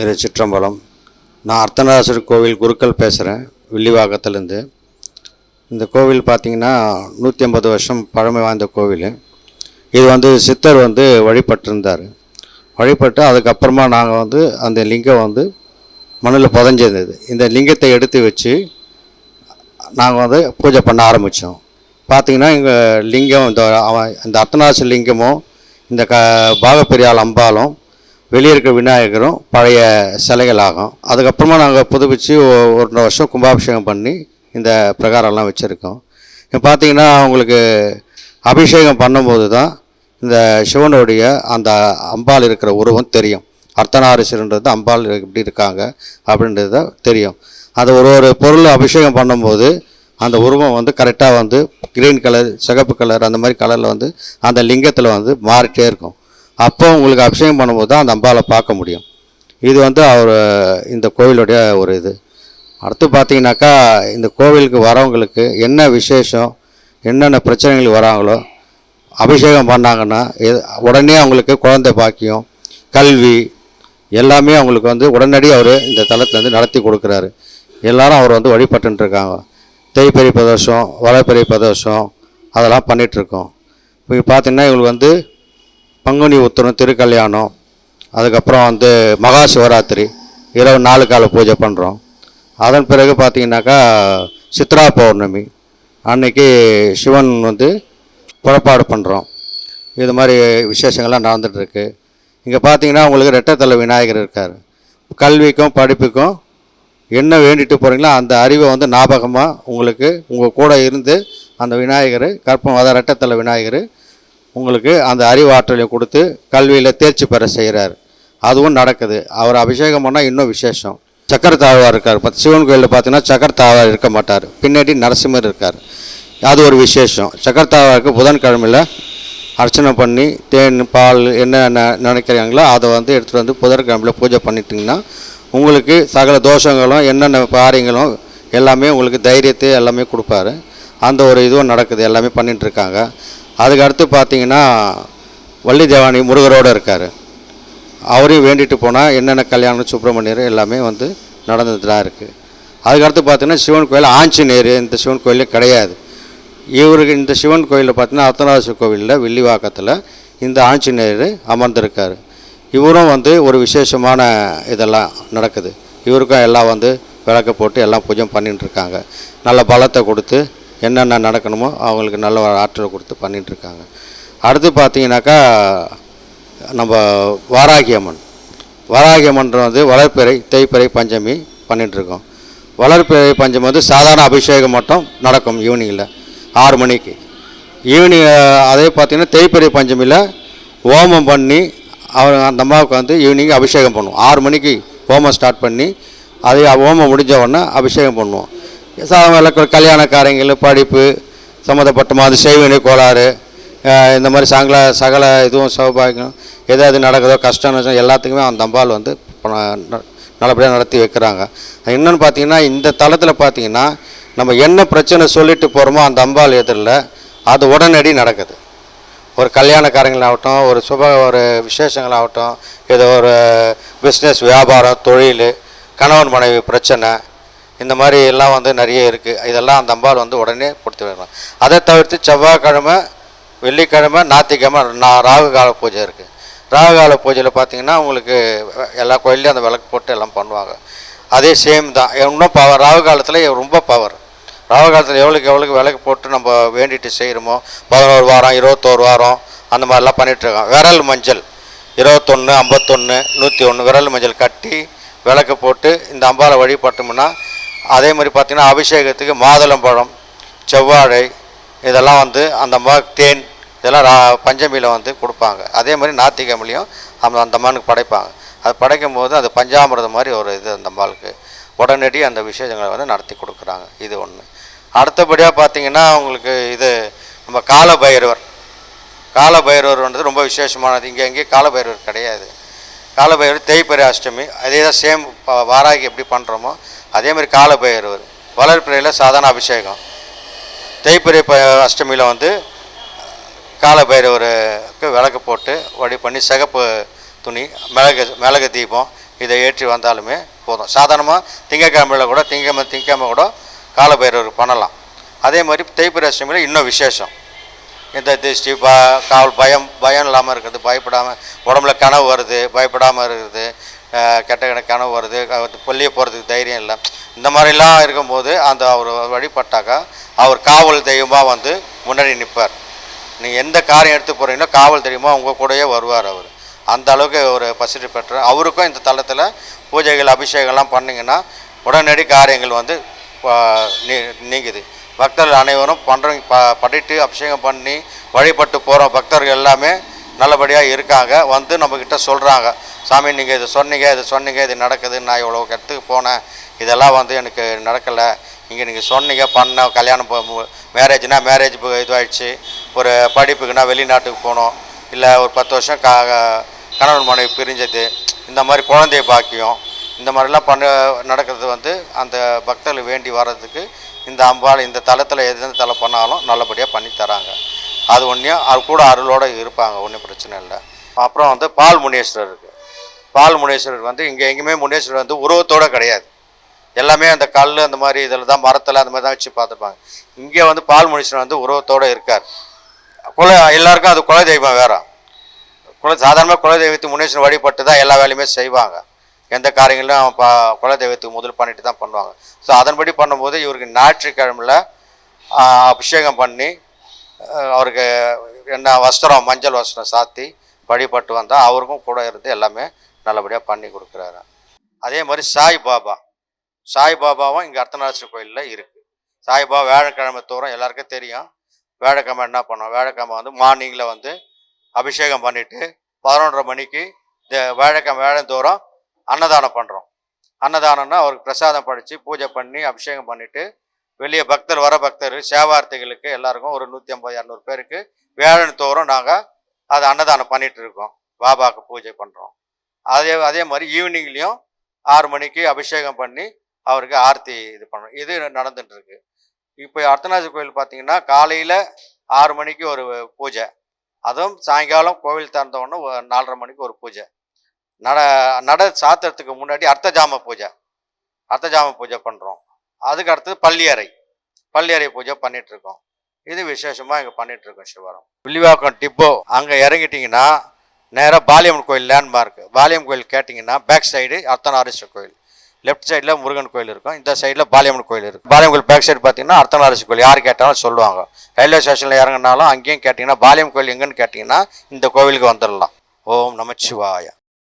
திரு சிற்றம்பலம். நான் அர்த்தநாதர் கோவில் குருக்கள் பேசுகிறேன் வில்லிவாக்கத்துலேருந்து இந்த கோவில் பார்த்திங்கன்னா நூற்றி ஐம்பது வருஷம் பழமை வாய்ந்த கோவில். இது வந்து சித்தர் வந்து வழிபட்டிருந்தார். வழிபட்டு அதுக்கப்புறமா நாங்கள் வந்து அந்த லிங்கம் வந்து மண்ணில் புதஞ்சிருந்தது. இந்த லிங்கத்தை எடுத்து வச்சு நாங்கள் வந்து பூஜை பண்ண ஆரம்பித்தோம் பார்த்திங்கன்னா இங்கே லிங்கம் இந்த அவன் இந்த அர்த்தநாச லிங்கமும் இந்த க பாகப்பெரியாள் அம்பாலும் வெளியே இருக்க விநாயகரும் பழைய சிலைகள் ஆகும் அதுக்கப்புறமா நாங்கள் புதுப்பிச்சு ஒ- ஒரு வருஷம் கும்பாபிஷேகம் பண்ணி இந்த பிரகாரம்லாம் வச்சுருக்கோம். இப்போ பார்த்தீங்கன்னா அவங்களுக்கு அபிஷேகம் பண்ணும்போது தான் இந்த சிவனுடைய அந்த அம்பாள் இருக்கிற உருவம் தெரியும். அர்த்தநாரீஸ்வரன்றது அம்பாள் எப்படி இருக்காங்க அப்படின்றது தான் தெரியும். அந்த ஒரு ஒரு பொருள் அபிஷேகம் பண்ணும்போது அந்த உருவம் வந்து கரெக்டாக வந்து க்ரீன் கலர் சிகப்பு கலர் அந்த மாதிரி கலரில் வந்து அந்த லிங்கத்தில் வந்து மாறிட்டே இருக்கும். அப்போ உங்களுக்கு அபிஷேகம் பண்ணும்போது தான் அந்த அம்பாவை பார்க்க முடியும். இது வந்து அவர் இந்த கோவிலுடைய ஒரு இது. அடுத்து பார்த்தீங்கன்னாக்கா இந்த கோவிலுக்கு வரவங்களுக்கு என்ன விசேஷம் என்னென்ன பிரச்சனைகள் வராங்களோ அபிஷேகம் பண்ணாங்கன்னா எது- உடனே அவங்களுக்கு குழந்தை பாக்கியம் கல்வி எல்லாமே அவங்களுக்கு வந்து உடனடி அவர் இந்த தளத்துலேருந்து நடத்தி கொடுக்குறாரு. எல்லாரும் அவர் வந்து வழிபட்டுருக்காங்க தேய்பெரிய பிரதோஷம் வளப்பெரிய பிரதோஷம் அதெல்லாம் பண்ணிகிட்ருக்கோம் இப்போ பார்த்தீங்கன்னா இவங்களுக்கு வந்து பங்குனி உத்திரம் திருக்கல்யாணம் அதுக்கப்புறம் வந்து மகா சிவராத்திரி இரவு நாலு கால பூஜை பண்ணுறோம் அதன் பிறகு பார்த்திங்கனாக்கா சித்ரா பௌர்ணமி. அன்னைக்கு சிவன் வந்து புறப்பாடு பண்ணுறோம் இது மாதிரி விசேஷங்கள்லாம் நடந்துகிட்ருக்கு இங்கே பார்த்தீங்கன்னா உங்களுக்கு ரெட்டத்தலை விநாயகர் இருக்கார். கல்விக்கும் படிப்புக்கும் என்ன வேண்டிட்டு போகிறீங்களோ அந்த அறிவை வந்து ஞாபகமாக உங்களுக்கு உங்கள் கூட இருந்து அந்த விநாயகர் கற்பம் அதாவது ரெட்டத்தலை விநாயகர் உங்களுக்கு அந்த அறிவாற்றலை கொடுத்து கல்வியில் தேர்ச்சி பெற செய்கிறார் அதுவும் நடக்குது. அவர் அபிஷேகம் பண்ணால் இன்னும் விசேஷம். சக்கர தாழ்வார் இருக்கார். பத்து சிவன் கோயிலில் பார்த்தீங்கன்னா சக்கர தாழ்வார் இருக்க மாட்டார். பின்னாடி நரசிம்மர் இருக்கார். அது ஒரு விசேஷம். சக்கர தாழ்வாருக்கு புதன்கிழமையில் அர்ச்சனை பண்ணி தேன் பால் என்ன நினைக்கிறாங்களோ அதை வந்து எடுத்துகிட்டு வந்து புதன்கிழமையில் பூஜை பண்ணிட்டீங்கன்னா உங்களுக்கு சகல தோஷங்களும் என்னென்ன காரியங்களும் எல்லாமே உங்களுக்கு தைரியத்தை எல்லாமே கொடுப்பாரு. அந்த ஒரு இதுவும் நடக்குது. எல்லாமே பண்ணிகிட்டு இருக்காங்க. அதுக்கு அடுத்து பார்த்தீங்கன்னா வள்ளி தேவானி முருகரோடு இருக்கார். அவரையும் வேண்டிட்டு போனால் என்னென்ன கல்யாணம் சுப்பிரமணியர் எல்லாமே வந்து நடந்துட்டு தான் இருக்குது அதுக்கடுத்து பார்த்தீங்கன்னா சிவன் கோயில் ஆஞ்சநேயர் இந்த சிவன் கோயிலே கிடையாது. இவருக்கு இந்த சிவன் கோயிலில் பார்த்தீங்கன்னா அர்த்தநாதர் கோவிலில் வில்லிவாக்கத்தில் இந்த ஆஞ்சநேயர் அமர்ந்திருக்கார். இவரும் வந்து ஒரு விசேஷமான இதெல்லாம் நடக்குது. இவருக்கும் எல்லாம் வந்து விளக்கு போட்டு எல்லாம் பூஜை பண்ணிட்டுருக்காங்க. நல்ல பலத்தை கொடுத்து என்னென்ன நடக்கணுமோ அவங்களுக்கு நல்ல ஆற்றலை கொடுத்து பண்ணிகிட்ருக்காங்க அடுத்து பார்த்தீங்கன்னாக்கா நம்ம வாராகி அம்மன் வாராகி அம்மன் வந்து வளர்ப்பிறை தேய்ப்பிறை பஞ்சமி பண்ணிகிட்ருக்கோம் வளர்ப்பிறை பஞ்சமி வந்து சாதாரண அபிஷேகம் மட்டும் நடக்கும் ஈவினிங்கில் ஆறு மணிக்கு. ஈவினிங் அதே பார்த்தீங்கன்னா தேய்ப்பிறை பஞ்சமியில் ஹோமம் பண்ணி அவர் அந்த அம்மாவுக்கு வந்து ஈவினிங் அபிஷேகம் பண்ணுவோம். ஆறு மணிக்கு ஹோமம் ஸ்டார்ட் பண்ணி அதே ஹோமம் முடிஞ்ச உடனே அபிஷேகம் பண்ணுவோம். கல்யாண காரியங்கள் படிப்பு சம்மந்தப்பட்ட அது செய்வினை கோளாறு இந்த மாதிரி சங்கல சகல இதுவும் சௌபாகியம் எதாவது நடக்குதோ கஷ்டம் நஷ்டம் எல்லாத்துக்குமே அந்த அம்பாள் வந்து நல்லபடியாக நடத்தி வைக்கிறாங்க. என்னென்னு பார்த்தீங்கன்னா இந்த தளத்தில் பார்த்தீங்கன்னா நம்ம என்ன பிரச்சனை சொல்லிட்டு போகிறோமோ அந்த அம்பாள் எதிரில் அது உடனடி நடக்குது. ஒரு கல்யாணக்காரங்களாகட்டும் ஒரு சுப ஒரு விசேஷங்களாகட்டும் ஏதோ ஒரு பிஸ்னஸ் வியாபாரம் தொழில் கணவன் மனைவி பிரச்சனை இந்த மாதிரி எல்லாம் வந்து நிறைய இருக்குது இதெல்லாம் அந்த அம்பாள் வந்து உடனே கொடுத்து விடலாம் அதை தவிர்த்து செவ்வாய்க்கிழமை வெள்ளிக்கிழமை ஞாத்திக்கிழமை நான் ராகு கால பூஜை இருக்குது ராகு கால பூஜையில் பார்த்திங்கன்னா உங்களுக்கு எல்லா கோயில்லையும் அந்த விளக்கு போட்டு எல்லாம் பண்ணுவாங்க. அதே சேம் தான். இன்னும் பவர் ராகு காலத்தில் ரொம்ப பவர் ராகு காலத்தில் எவ்வளோக்கு எவ்வளோக்கு விளக்கு போட்டு நம்ம வேண்டிட்டு செய்கிறோமோ பதினோரு வாரம் இருபத்தோரு வாரம் அந்த மாதிரிலாம் பண்ணிகிட்ருக்கோம் விரல் மஞ்சள் இருபத்தொன்று ஐம்பத்தொன்று நூற்றி ஒன்று விரல் மஞ்சள் கட்டி விளக்கு போட்டு இந்த அம்பாவை வழிபட்டோம்னா அதே மாதிரி பார்த்திங்கன்னா அபிஷேகத்துக்கு மாதுளம்பழம் செவ்வாழை இதெல்லாம் வந்து அந்த அம்மா தேன் இதெல்லாம் ரா பஞ்சமியில் வந்து கொடுப்பாங்க. அதே மாதிரி ஞாத்திக்கிழமையிலையும் அந்த அந்த அம்மானுக்கு படைப்பாங்க. அது படைக்கும் போது அது பஞ்சாமிரதம் மாதிரி ஒரு இது அந்த அம்பாளுக்கு உடனடி அந்த விசேஷங்களை வந்து நடத்தி கொடுக்குறாங்க. இது ஒன்று அடுத்தபடியாக பார்த்தீங்கன்னா உங்களுக்கு இது நம்ம கால பைரவர் கால பைரவர் வந்து ரொம்ப விசேஷமானது. இங்கே எங்கேயும் கால பைரவர் கிடையாது. கால பைரவர் அஷ்டமி அதே தான் சேம் வாராகி எப்படி பண்ணுறோமோ அதே மாதிரி கால பைரவர் வளர்ப்பிறையில் சாதாரண அபிஷேகம். தேய்பிறை ப அஷ்டமியில் வந்து கால பைரவருக்கு விளக்கு போட்டு வழி பண்ணி சிகப்பு துணி மிளகு மிளகு தீபம் இதை ஏற்றி வந்தாலுமே போதும். சாதாரணமாக திங்கக்கிழமையில் கூட திங்கக்கிழமை திங்கக்கிழமை கூட காலபைரவர் பண்ணலாம். அதே மாதிரி தேய்பிர அஷ்டமியில் இன்னும் விசேஷம். இந்த திருஷ்டி பா காவல் பயம் பயம் இல்லாமல் இருக்கிறது பயப்படாமல் உடம்புல கனவு வருது பயப்படாமல் இருக்கிறது கெட்ட கெட்ட கனவு வருது. பள்ளியை போகிறதுக்கு தைரியம் இல்லை. இந்த மாதிரிலாம் இருக்கும்போது அந்த அவர் வழிபட்டாக்கா அவர் காவல் தெய்வமாக வந்து முன்னாடி நிற்பார் நீங்கள் எந்த காரியம் எடுத்து போகிறீங்களோ காவல் தெய்வமாக உங்கள் கூடயே வருவார் அவர். அந்த அளவுக்கு ஒரு பசிட்டு பெற்ற அவருக்கும் இந்த தளத்தில் பூஜைகள் அபிஷேகம்லாம் பண்ணிங்கன்னா உடனடி காரியங்கள் வந்து நீ- நீங்குது. பக்தர்கள் அனைவரும் பண்ணுறவங்க ப படிட்டு அபிஷேகம் பண்ணி வழிபட்டு போகிற பக்தர்கள் எல்லாமே நல்லபடியாக இருக்காங்க. வந்து நம்மக்கிட்ட சொல்கிறாங்க சாமி நீங்கள் இது சொன்னீங்க இது சொன்னீங்க இது நடக்குது நான் இவ்வளோ இடத்துக்கு போனேன். இதெல்லாம் வந்து எனக்கு நடக்கலை. இங்கே நீங்கள் சொன்னீங்க பண்ண கல்யாணம் மேரேஜ்னால் மேரேஜ் இதுவாகிடுச்சு ஒரு படிப்புக்குன்னா வெளிநாட்டுக்கு போகணும் இல்லை ஒரு பத்து வருஷம் க கணவன் மனைவி பிரிஞ்சது. இந்த மாதிரி குழந்தைய பாக்கியம் இந்த மாதிரிலாம் பண்ண நடக்கிறது வந்து அந்த பக்தர்கள் வேண்டி வர்றதுக்கு இந்த அம்பாள் இந்த தளத்தில் எந்த தலை பண்ணாலும் நல்லபடியாக பண்ணி தராங்க. அது ஒன்றையும் அது கூட அருளோடு இருப்பாங்க ஒன்றும் பிரச்சனை இல்லை. அப்புறம் வந்து பால் முனேஸ்வரர் இருக்குது பால் முனேஸ்வரர் வந்து இங்கே எங்கேயுமே முனேஸ்வரர் வந்து உருவத்தோடு கிடையாது. எல்லாமே அந்த கல் அந்த மாதிரி இதில் தான் மரத்தில் அந்த மாதிரி தான் வச்சு பார்த்துருப்பாங்க இங்கே வந்து பால் முனீஸ்வரர் வந்து உருவத்தோடு இருக்கார். குல எல்லாருக்கும் அது குல தெய்வம் வேற. குல சாதாரணமாக குல தெய்வத்துக்கு வழிபட்டு தான் எல்லா வேலையுமே செய்வாங்க. எந்த காரியங்களும் பா குல தெய்வத்துக்கு முதல் பண்ணிட்டு தான் பண்ணுவாங்க. ஸோ அதன்படி பண்ணும்போது இவருக்கு ஞாயிற்றுக்கிழமையில் அபிஷேகம் பண்ணி அவருக்கு என்ன வஸ்திரம் மஞ்சள் வஸ்திரம் சாத்தி வழிபட்டு வந்தால் அவருக்கும் கூட இருந்து எல்லாமே நல்லபடியாக பண்ணி கொடுக்குறாரு. அதே மாதிரி சாய் பாபா. சாய் பாபாவும் இங்கே அர்த்தநாதீஸ்வரர் கோயிலில் இருக்குது சாய்பாபா வேழக்கிழமை தோறும் எல்லாருக்கும் தெரியும். வேழக்கிழமை என்ன பண்ணோம் வேழக்கிழமை வந்து மார்னிங்கில் வந்து அபிஷேகம் பண்ணிவிட்டு பதினொன்றரை மணிக்கு இந்த வேலைக்கிழமை வேலைந்தோறும் அன்னதானம் பண்ணுறோம் அன்னதானம்னா அவருக்கு பிரசாதம் படித்து பூஜை பண்ணி அபிஷேகம் பண்ணிவிட்டு வெளியே பக்தர் வர பக்தர் சேவார்த்திகளுக்கு எல்லாருக்கும் ஒரு நூற்றி ஐம்பது இரநூறு பேருக்கு வேழன் தோறும் நாங்கள் அதை அன்னதானம் பண்ணிகிட்டு இருக்கோம். பாபாவுக்கு பூஜை பண்ணுறோம் அதே அதே மாதிரி ஈவினிங்லேயும் ஆறு மணிக்கு அபிஷேகம் பண்ணி அவருக்கு ஆர்த்தி இது பண்ணுறோம் இது நடந்துட்டு இருக்கு. இப்போ அர்த்தநாதர் கோயில் பார்த்தீங்கன்னா காலையில் ஆறு மணிக்கு ஒரு பூஜை. அதுவும் சாயங்காலம் கோவில் திறந்தவொன்னே ஒரு நாலரை மணிக்கு ஒரு பூஜை. நட நட சாத்துறதுக்கு முன்னாடி அர்த்தஜாம பூஜை. அர்த்தஜாம பூஜை பண்ணுறோம் அதுக்கு அடுத்தது பள்ளியறை. பள்ளியறை பூஜை பண்ணிகிட்ருக்கோம் இது விசேஷமாக இங்கே பண்ணிகிட்ருக்கோம் இருக்கோம் சிவரம். வில்லிவாக்கம் டிப்போ அங்கே இறங்கிட்டிங்கன்னா நேராக பாலியம்மன் கோயில் லேண்ட்மார்க் பாலியம் கோயில் கேட்டிங்கன்னா பேக் சைடு அர்த்தநாரீஸ்வரர் கோயில். லெஃப்ட் சைடில் முருகன் கோயில் இருக்கும். இந்த சைடில் பாலியம்மன் கோயில் இருக்கும் பாலியம் கோயில் பேக் சைடு பார்த்தீங்கன்னா அர்த்தநாரீஸ்வரர் கோயில். யார் கேட்டாலும் சொல்லுவாங்க. ரயில்வே ஸ்டேஷனில் இறங்கினாலும் அங்கேயும் கேட்டிங்கன்னா பாலியம் கோயில் எங்கேன்னு கேட்டிங்கன்னா இந்த கோவிலுக்கு வந்துடலாம் ஓம் நமச்சிவாயா.